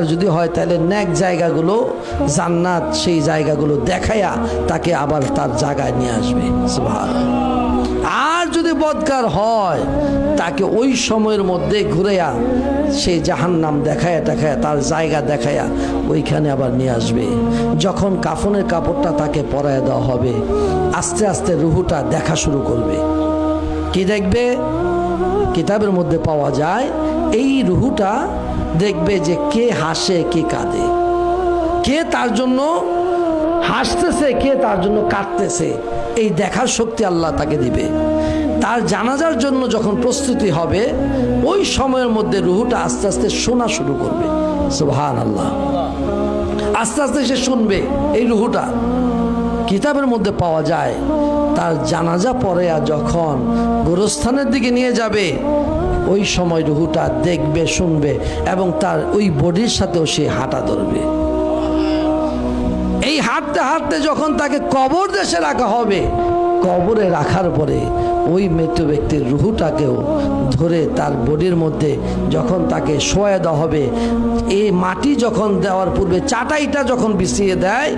যদি হয়, তাহলে ন্যাক জায়গাগুলো, জান্নাত সেই জায়গাগুলো দেখায়া তাকে আবার তার জায়গায় নিয়ে আসবে। আর যদি বদকার হয়, তাকে ওই সময়ের মধ্যে ঘুরেয়া সেই জাহান্নাম দেখায়া দেখায়া তার জায়গা দেখায়া ওইখানে আবার নিয়ে আসবে। যখন কাফনের কাপড়টা তাকে পরায় দেওয়া হবে, আস্তে আস্তে রুহুটা দেখা শুরু করবে। কি দেখবে? কিতাবের মধ্যে পাওয়া যায়, এই রুহুটা দেখবে যে কে হাসে, কে কাঁদে। কে তার জন্য হাসতেছে, কে তার জন্য কাঁদতেছে, এই দেখার শক্তি আল্লাহ তাকে দিবে। তার জানাজার জন্য যখন প্রস্তুতি হবে, ওই সময়ের মধ্যে রুহুটা আস্তে আস্তে শোনা শুরু করবে। সুবহান আল্লাহ আস্তে আস্তে সে শুনবে এই রুহুটা। কিতাবের মধ্যে পাওয়া যায় তার জানাজা পরে আর যখন গোরস্থানের দিকে নিয়ে যাবে, ওই সময় রুহুটা দেখবে, শুনবে এবং তার ওই বডির সাথেও সে হাঁটা ধরবে। এই হাঁটতে হাঁটতে যখন তাকে কবর দেশে রাখা হবে, কবরে রাখার পরে ওই মৃত ব্যক্তির রুহুটাকেও ধরে তার বডির মধ্যে যখন তাকে শোয়া দেওয়া হবে এই মাটি যখন দেওয়ার পূর্বে, চাটাইটা যখন বিছিয়ে দেয়